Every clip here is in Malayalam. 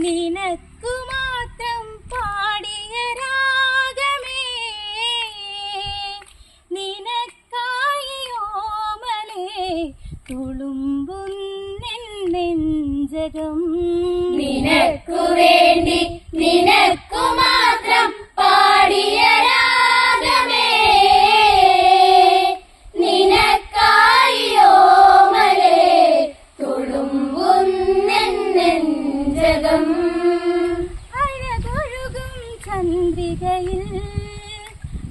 നിനക്കു മാത്രം പാടിയ രാഗമേ നിനക്കായി ഓമലേ തുളുമ്പുന്നെഞ്ചകം നിനക്കു വേണ്ടി ചന്ദ്രികയിൽ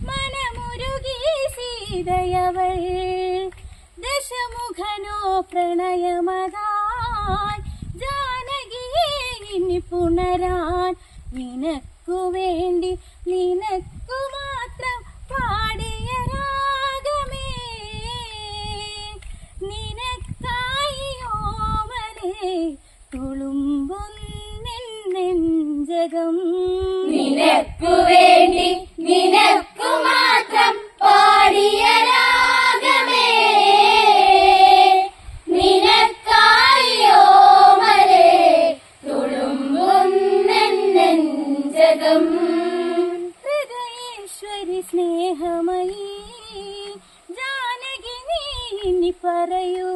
മനമുരുകി സീതയവൾ. ദശമുഖനോ പ്രണയമതായി. ജാനകിയെ ഇനി പുണരാൻ. നിനക്കു വേണ്ടി നിനക്കു മാത്രം പാടിയ നിനക്കു നിനക്കു മാത്രം പാടിയ രാഗമേ. നിനക്കായി ഓമലേ തുളുമ്പുന്നെഞ്ചകം ഹൃദയേശ്വരി സ്നേഹമയി ജാനകി നീ പറയൂ.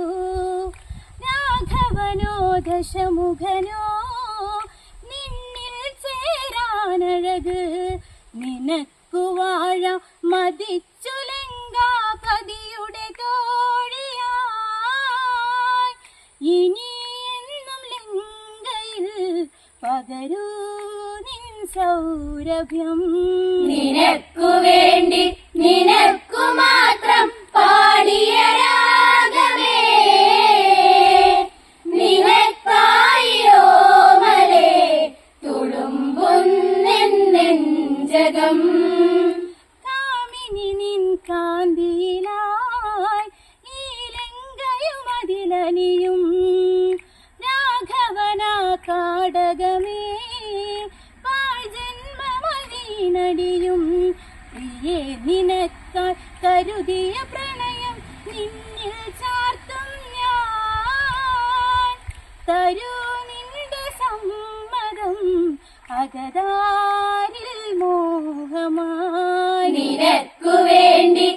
രാഘവനോ ദശമുഖനോ പകരൂ നിൻ സൗരഭ്യം. നിനക്കു വേണ്ടി നിനക്കു മാത്രം പാടിയ രാഗമേ. നിനക്കായി ഓമലേ ജഗം കാമിനി നിൻ കാന്തിയിലായി ഈ ലങ്കയും അതിലനിയും രാഘവനാ കാടകമേ ഏ നിനക്കാൾ കരുതിയ പ്രണയം നിന്നിൽ ചാർത്തും ഞാൻ. തരൂ നിന്റെ സമ്മതം അകതാരിൽ മോഹമായി. നിനക്കു വേണ്ടി